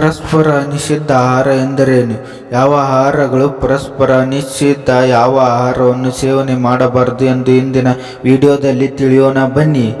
ಪರಸ್ಪರ ನಿಷಿದ್ಧ ಆಹಾರ ಎಂದರೇನು? ಯಾವ ಆಹಾರಗಳು ಪರಸ್ಪರ ನಿಷಿದ್ಧ ಯಾವ ಆಹಾರವನ್ನು ಸೇವನೆ ಮಾಡಬಾರದು ಎಂದು ಇಂದಿನ ವಿಡಿಯೋದಲ್ಲಿ ತಿಳಿಯೋಣ. ಬನ್ನಿ.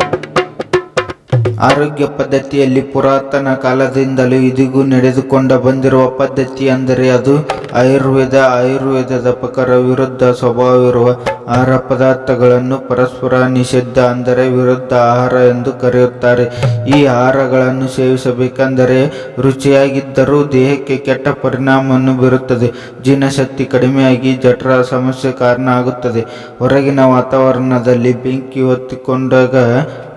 ಆರೋಗ್ಯ ಪದ್ಧತಿಯಲ್ಲಿ ಪುರಾತನ ಕಾಲದಿಂದಲೂ ಇದಿಗೂ ನಡೆದುಕೊಂಡು ಬಂದಿರುವ ಪದ್ಧತಿ ಅಂದರೆ ಅದು ಆಯುರ್ವೇದ, ಆಯುರ್ವೇದದ ಪ್ರಕಾರ ವಿರುದ್ಧ ಸ್ವಭಾವವಿರುವ ಆಹಾರ ಪದಾರ್ಥಗಳನ್ನು ಪರಸ್ಪರ ನಿಷಿದ್ಧ ಅಂದರೆ ವಿರುದ್ಧ ಆಹಾರ ಎಂದು ಕರೆಯುತ್ತಾರೆ. ಈ ಆಹಾರಗಳನ್ನು ಸೇವಿಸಬೇಕೆಂದರೆ ರುಚಿಯಾಗಿದ್ದರೂ ದೇಹಕ್ಕೆ ಕೆಟ್ಟ ಪರಿಣಾಮವನ್ನು ಬೀರುತ್ತದೆ. ಜೀರ್ಣಶಕ್ತಿ ಕಡಿಮೆಯಾಗಿ ಜಠರ ಸಮಸ್ಯೆ ಕಾರಣ ಆಗುತ್ತದೆ ಹೊರಗಿನ ವಾತಾವರಣದಲ್ಲಿ ಬೆಂಕಿ ಹೊತ್ತಿಕೊಂಡಾಗ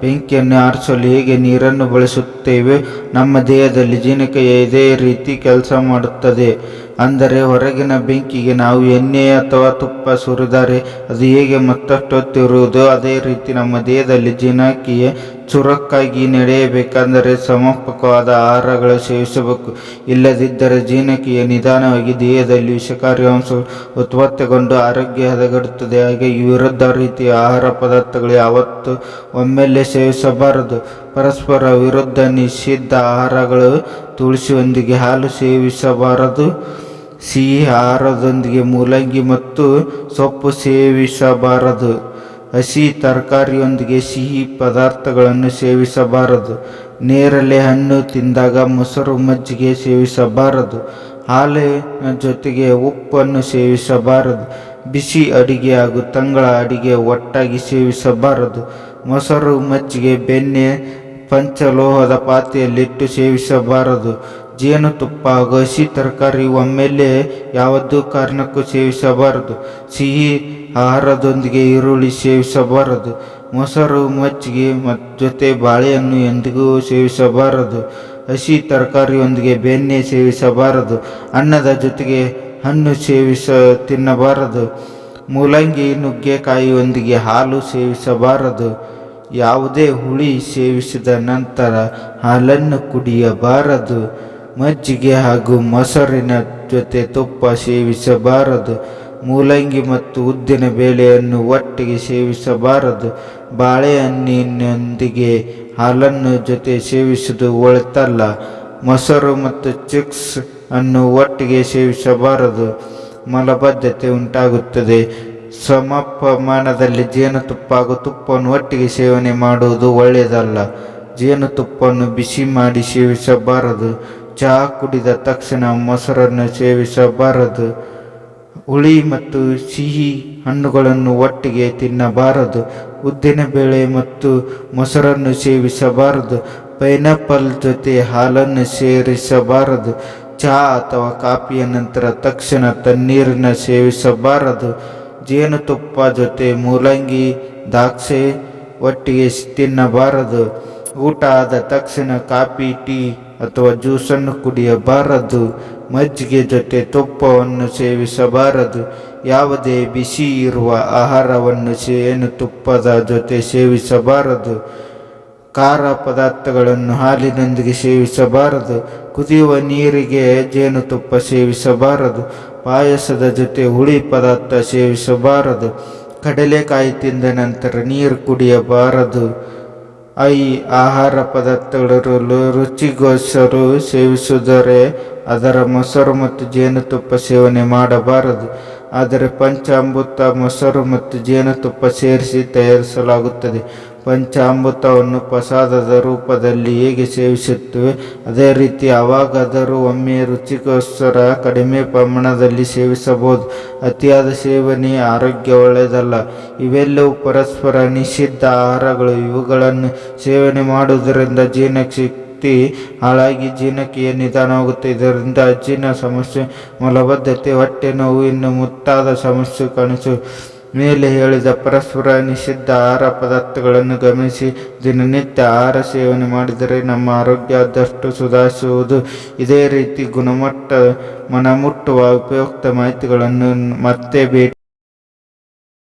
ಬೆಂಕಿಯನ್ನು ಆರಿಸಲು ಹೇಗೆ ನೀರನ್ನು ಬಳಸುತ್ತೇವೆ? ನಮ್ಮ ದೇಹದಲ್ಲಿ ಜೀರ್ಣಕ್ರಿಯೆ ಇದೇ ರೀತಿ ಕೆಲಸ ಮಾಡುತ್ತದೆ. ಅಂದರೆ ಹೊರಗಿನ ಬೆಂಕಿಗೆ ನಾವು ಎಣ್ಣೆ ಅಥವಾ ತುಪ್ಪ ಸುರಿದರೆ ಅದು ಹೇಗೆ ಮತ್ತಷ್ಟು ಹೊತ್ತಿರುವುದು ಅದೇ ರೀತಿ ನಮ್ಮ ದೇಹದಲ್ಲಿ ಜೀರ್ಣಕ್ರಿಯೆ ಚುರುಕಾಗಿ ನಡೆಯಬೇಕೆಂದರೆ ಸಮರ್ಪಕವಾದ ಆಹಾರಗಳು ಸೇವಿಸಬೇಕು. ಇಲ್ಲದಿದ್ದರೆ ಜೀರ್ಣಕ್ರಿಯೆ ನಿಧಾನವಾಗಿ ದೇಹದಲ್ಲಿ ವಿಷಕಾರಿ ಅಂಶಗಳು ಉತ್ಪತ್ತಿಗೊಂಡು ಆರೋಗ್ಯ ಹದಗೆಡುತ್ತದೆ. ಹಾಗಾಗಿ ವಿರುದ್ಧ ರೀತಿಯ ಆಹಾರ ಪದಾರ್ಥಗಳು ಯಾವತ್ತು ಒಮ್ಮೆಲೆ ಸೇವಿಸಬಾರದು. ಪರಸ್ಪರ ವಿರುದ್ಧ ನಿಷಿದ್ಧ ಆಹಾರಗಳು ತುಳಸಿಯೊಂದಿಗೆ ಹಾಲು ಸೇವಿಸಬಾರದು. ಸಿಹಿ ಆಹಾರದೊಂದಿಗೆ ಮೂಲಂಗಿ ಮತ್ತು ಸೊಪ್ಪು ಸೇವಿಸಬಾರದು. ಹಸಿ ತರಕಾರಿಯೊಂದಿಗೆ ಸಿಹಿ ಪದಾರ್ಥಗಳನ್ನು ಸೇವಿಸಬಾರದು. ನೇರಳೆ ಹಣ್ಣು ತಿಂದಾಗ ಮೊಸರು ಮಜ್ಜಿಗೆ ಸೇವಿಸಬಾರದು. ಹಾಲಿನ ಜೊತೆಗೆ ಉಪ್ಪನ್ನು ಸೇವಿಸಬಾರದು. ಬಿಸಿ ಅಡಿಗೆ ಹಾಗೂ ತಂಗಳ ಅಡಿಗೆ ಒಟ್ಟಾಗಿ ಸೇವಿಸಬಾರದು. ಮೊಸರು ಮಜ್ಜಿಗೆ ಬೆಣ್ಣೆ, ಪಂಚಲೋಹದ ಪಾತ್ರೆಯಲ್ಲಿಟ್ಟು ಸೇವಿಸಬಾರದು. ಜೇನುತುಪ್ಪ ಹಾಗೂ ಹಸಿ ತರಕಾರಿ ಒಮ್ಮೆಲೆ ಯಾವುದೂ ಕಾರಣಕ್ಕೂ ಸೇವಿಸಬಾರದು. ಸಿಹಿ ಆಹಾರದೊಂದಿಗೆ ಈರುಳ್ಳಿ ಸೇವಿಸಬಾರದು, ಮೊಸರು, ಮಜ್ಜಿಗೆ ಮತ್ತು ಜೊತೆ ಬಾಳೆಹಣ್ಣು ಎಂದಿಗೂ ಸೇವಿಸಬಾರದು, ಹಸಿ ತರಕಾರಿಯೊಂದಿಗೆ ಬೆಣ್ಣೆ ಸೇವಿಸಬಾರದು, ಅನ್ನದ ಜೊತೆಗೆ ಹಣ್ಣು ಸೇವಿಸ ತಿನ್ನಬಾರದು, ಮೂಲಂಗಿ, ನುಗ್ಗೆಕಾಯಿಯೊಂದಿಗೆ ಹಾಲು ಸೇವಿಸಬಾರದು, ಯಾವುದೇ ಹುಳಿ ಸೇವಿಸಿದ ನಂತರ ಹಾಲನ್ನು ಕುಡಿಯಬಾರದು, ಮಜ್ಜಿಗೆ ಹಾಗೂ ಮೊಸರಿನ ಜೊತೆ ತುಪ್ಪ ಸೇವಿಸಬಾರದು. ಮೂಲಂಗಿ ಮತ್ತು ಉದ್ದಿನ ಬೇಳೆಯನ್ನು ಒಟ್ಟಿಗೆ ಸೇವಿಸಬಾರದು. ಬಾಳೆಹಣ್ಣಿನೊಂದಿಗೆ ಹಾಲನ್ನು ಜೊತೆ ಸೇವಿಸುವುದು ಒಳಿತಲ್ಲ. ಮೊಸರು ಮತ್ತು ಚಿಕ್ಸ್ ಅನ್ನು ಒಟ್ಟಿಗೆ ಸೇವಿಸಬಾರದು. ಮಲಬದ್ಧತೆ ಉಂಟಾಗುತ್ತದೆ. ಸಮ ಪ್ರಮಾಣದಲ್ಲಿ ಜೇನುತುಪ್ಪ ಹಾಗೂ ತುಪ್ಪವನ್ನು ಒಟ್ಟಿಗೆ ಸೇವನೆ ಮಾಡುವುದು ಒಳ್ಳೆಯದಲ್ಲ. ಜೇನುತುಪ್ಪವನ್ನು ಬಿಸಿ ಮಾಡಿ ಸೇವಿಸಬಾರದು. ಚಹಾ ಕುಡಿದ ತಕ್ಷಣ ಮೊಸರನ್ನು ಸೇವಿಸಬಾರದು. ಹುಳಿ ಮತ್ತು ಸಿಹಿ ಹಣ್ಣುಗಳನ್ನು ಒಟ್ಟಿಗೆ ತಿನ್ನಬಾರದು. ಉದ್ದಿನಬೇಳೆ ಮತ್ತು ಮೊಸರನ್ನು ಸೇವಿಸಬಾರದು. ಪೈನಾಪಲ್ ಜೊತೆ ಹಾಲನ್ನು ಸೇರಿಸಬಾರದು. ಚಹಾ ಅಥವಾ ಕಾಫಿಯ ನಂತರ ತಕ್ಷಣ ತಣ್ಣೀರನ್ನು ಸೇವಿಸಬಾರದು. ಜೇನುತುಪ್ಪ ಜೊತೆ ಮೂಲಂಗಿ, ದ್ರಾಕ್ಷಿ ಒಟ್ಟಿಗೆ ತಿನ್ನಬಾರದು. ಊಟ ಆದ ತಕ್ಷಣ ಕಾಫಿ, ಟೀ ಅಥವಾ ಜ್ಯೂಸನ್ನು ಕುಡಿಯಬಾರದು. ಮಜ್ಜಿಗೆ ಜೊತೆ ತುಪ್ಪವನ್ನು ಸೇವಿಸಬಾರದು. ಯಾವುದೇ ಬಿಸಿ ಇರುವ ಆಹಾರವನ್ನು ಸೇನು ತುಪ್ಪದ ಜೊತೆ ಸೇವಿಸಬಾರದು. ಖಾರ ಪದಾರ್ಥಗಳನ್ನು ಹಾಲಿನೊಂದಿಗೆ ಸೇವಿಸಬಾರದು. ಕುದಿಯುವ ನೀರಿಗೆ ಜೇನುತುಪ್ಪ ಸೇವಿಸಬಾರದು. ಪಾಯಸದ ಜೊತೆ ಹುಳಿ ಪದಾರ್ಥ ಸೇವಿಸಬಾರದು. ಕಡಲೆಕಾಯಿ ತಿಂದ ನಂತರ ನೀರು ಕುಡಿಯಬಾರದು. ಐ, ಆಹಾರ ಪದಾರ್ಥಗಳು ರುಚಿಗೋಸ್ಕರ ಸೇವಿಸಿದರೆ ಅದರ ಮೊಸರು ಮತ್ತು ಜೇನುತುಪ್ಪ ಸೇವನೆ ಮಾಡಬಾರದು. ಆದರೆ ಪಂಚಾಮೃತ, ಮೊಸರು ಮತ್ತು ಜೇನುತುಪ್ಪ ಸೇರಿಸಿ ತಯಾರಿಸಲಾಗುತ್ತದೆ. ಪಂಚಾಮೃತವನ್ನು ಪ್ರಸಾದದ ರೂಪದಲ್ಲಿ ಹೇಗೆ ಸೇವಿಸುತ್ತೇವೆ? ಅದೇ ರೀತಿ ಅವಾಗಾದರೂ ಒಮ್ಮೆ ರುಚಿಗೋಸ್ಕರ ಕಡಿಮೆ ಪ್ರಮಾಣದಲ್ಲಿ ಸೇವಿಸಬಹುದು. ಅತಿಯಾದ ಸೇವನೆ ಆರೋಗ್ಯ ಒಳ್ಳೆಯದಲ್ಲ ಇವೆಲ್ಲವೂ ಪರಸ್ಪರ ನಿಷಿದ್ಧ ಆಹಾರಗಳು. ಇವುಗಳನ್ನು ಸೇವನೆ ಮಾಡುವುದರಿಂದ ಜೀರ್ಣಶಕ್ತಿ ಹಾಳಾಗಿ ಜೀರ್ಣಕ್ರಿಯೆ ನಿಧಾನವಾಗುತ್ತೆ. ಇದರಿಂದ ಅಜ್ಜಿನ ಸಮಸ್ಯೆ ಮಲಬದ್ಧತೆ, ಹೊಟ್ಟೆ ನೋವು, ಇನ್ನು ಮುತ್ತಾದ ಸಮಸ್ಯೆ ಕಾಣಿಸು. ಮೇಲೆ ಹೇಳಿದ ಪರಸ್ಪರ ನಿಷಿದ್ಧ ಆಹಾರ ಪದಾರ್ಥಗಳನ್ನು ಗಮನಿಸಿ. ದಿನನಿತ್ಯ ಆಹಾರ ಸೇವನೆ ಮಾಡಿದರೆ ನಮ್ಮ ಆರೋಗ್ಯ ಆದಷ್ಟು ಸುಧಾರಿಸುವುದು. ಇದೇ ರೀತಿ ಗುಣಮಟ್ಟ ಮನಮುಟ್ಟುವ ಉಪಯುಕ್ತ ಮಾಹಿತಿಗಳನ್ನು ಮತ್ತೆ ಭೇಟಿ